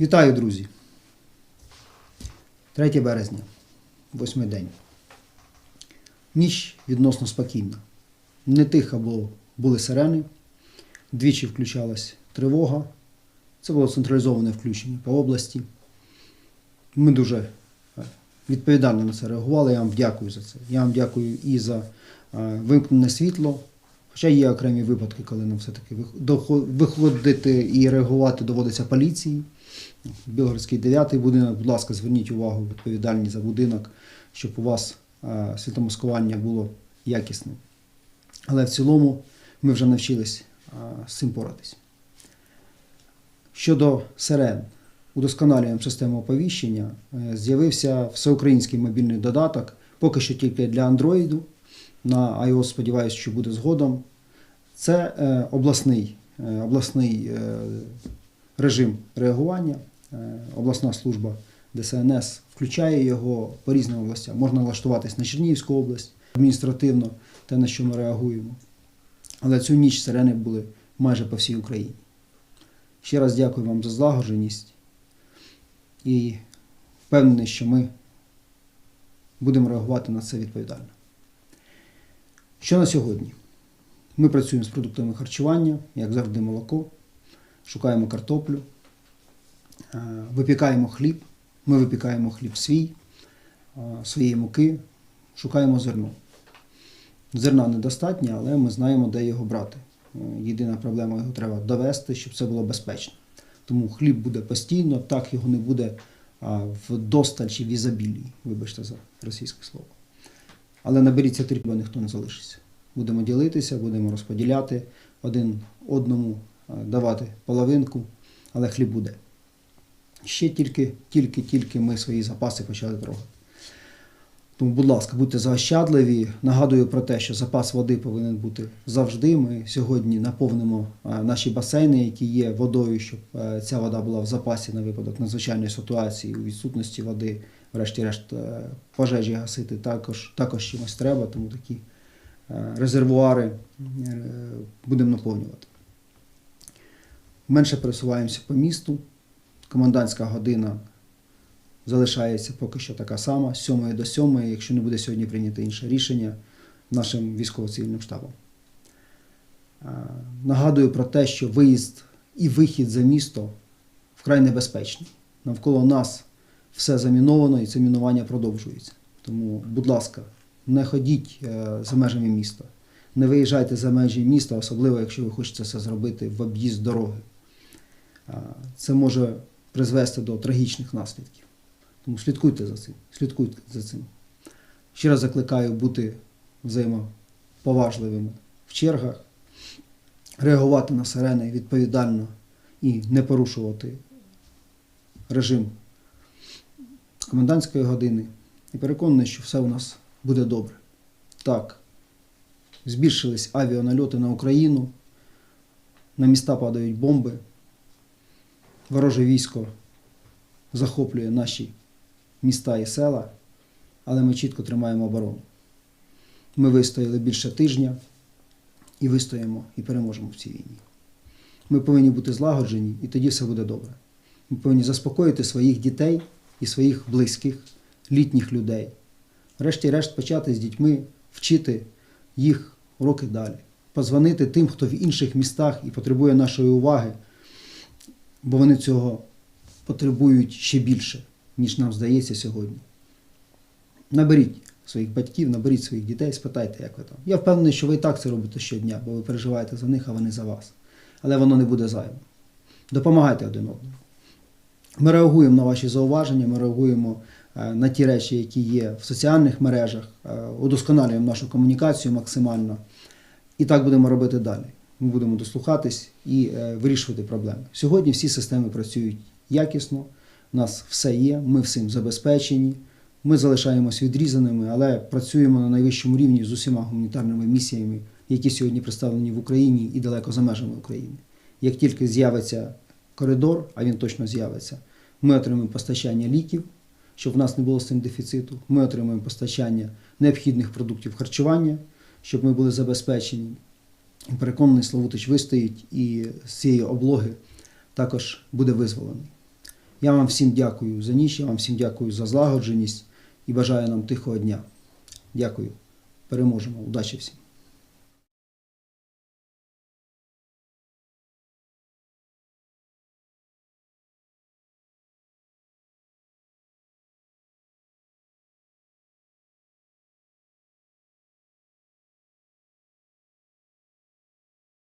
Вітаю, друзі! 3 березня, восьмий день. Ніч відносно спокійна. Не тиха, бо були сирени. Двічі включалась тривога. Це було централізоване включення по області. Ми дуже е, відповідально на це реагували. Я вам дякую за це. Я вам дякую і за е, вимкнене світло. Хоча є окремі випадки, коли нам все-таки виходити і реагувати доводиться поліції. Білгородський 9 будинок, будь ласка, зверніть увагу відповідальність за будинок, щоб у вас е, світломаскування було якісним. Але в цілому ми вже навчились е, з цим поратись. Щодо сирен, удосконалюємо систему оповіщення. Е, З'явився всеукраїнський мобільний додаток, поки що тільки для Android. На iOS сподіваюся, що буде згодом. Це е, обласний, е, обласний е, режим реагування. Обласна служба ДСНС включає його по різним областям. Можна налаштуватись на Чернігівську область адміністративно, те, на що ми реагуємо. Але цю ніч сирени були майже по всій Україні. Ще раз дякую вам за злагодженість і впевнений, що ми будемо реагувати на це відповідально. Що на сьогодні? Ми працюємо з продуктами харчування, як завжди, молоко, шукаємо картоплю, е, випікаємо хліб. Ми випікаємо хліб свій, е, своєї муки, шукаємо зерно. Зерна недостатньо, але ми знаємо, де його брати. Е, Єдина проблема його треба довести, щоб це було безпечно. Тому хліб буде постійно, так його не буде в досталь чи в ізобілії, вибачте за російське слово. Але наберіться терпіння, ніхто не залишиться. Будемо ділитися, будемо розподіляти один одному, давати половинку, але хліб буде. Ще тільки, тільки, тільки ми свої запаси почали трогати. Тому, будь ласка, будьте заощадливі. Нагадую про те, що запас води повинен бути завжди. Ми сьогодні наповнимо е, наші басейни, які є водою, щоб е, ця вода була в запасі на випадок надзвичайної ситуації у відсутності води, врешті-решт, е, пожежі гасити також, також чимось треба, тому такі е, резервуари е, будемо наповнювати. Менше пересуваємося по місту. Комендантська година залишається поки що така сама, з 7 до 7, якщо не буде сьогодні прийнято інше рішення нашим військово-цивільним штабом. Е, Нагадую про те, що виїзд і вихід за місто вкрай небезпечні. Навколо нас все заміновано і це мінування продовжується. Тому, будь ласка, не ходіть е, за межами міста, не виїжджайте за межі міста, особливо якщо ви хочете це зробити в об'їзд дороги. Це може призвести до трагічних наслідків. Тому слідкуйте за цим. Слідкуйте за цим. Ще раз закликаю бути взаємоповажливими в чергах, реагувати на сирени відповідально і не порушувати режим комендантської години. І переконаний, що все у нас буде добре. Так, збільшились авіанальоти на Україну, на міста падають бомби, вороже військо захоплює наші міста і села, але ми чітко тримаємо оборону. Ми вистояли більше тижня і вистоїмо і переможемо в цій війні. Ми повинні бути злагоджені, і тоді все буде добре. Ми повинні заспокоїти своїх дітей і своїх близьких, літніх людей. Врешті-решт почати з дітьми вчити їх уроки далі, позвонити тим, хто в інших містах і потребує нашої уваги, бо вони цього потребують ще більше, ніж нам здається сьогодні. Наберіть своїх батьків, наберіть своїх дітей, спитайте, як ви там. Я впевнений, що ви і так це робите щодня, бо ви переживаєте за них, а вони за вас. Але воно не буде зайвим. Допомагайте один одному. Ми реагуємо на ваші зауваження, ми реагуємо на ті речі, які є в соціальних мережах, е, удосконалюємо нашу комунікацію максимально. І так будемо робити далі. Ми будемо дослухатись і е, вирішувати проблеми. Сьогодні всі системи працюють якісно, у нас все є, ми всім забезпечені. Ми залишаємось відрізаними, але працюємо на найвищому рівні з усіма гуманітарними місіями, які сьогодні представлені в Україні і далеко за межами України. Як тільки з'явиться коридор, а він точно з'явиться, ми отримаємо постачання ліків, щоб в нас не було з цим дефіциту. Ми отримаємо постачання необхідних продуктів харчування, щоб ми були забезпечені. Переконаний, Славутич вистоїть і з цієї облоги також буде визволений. Я вам всім дякую за ніч, я вам всім дякую за злагодженість і бажаю нам тихого дня. Дякую. Переможемо. Удачі всім.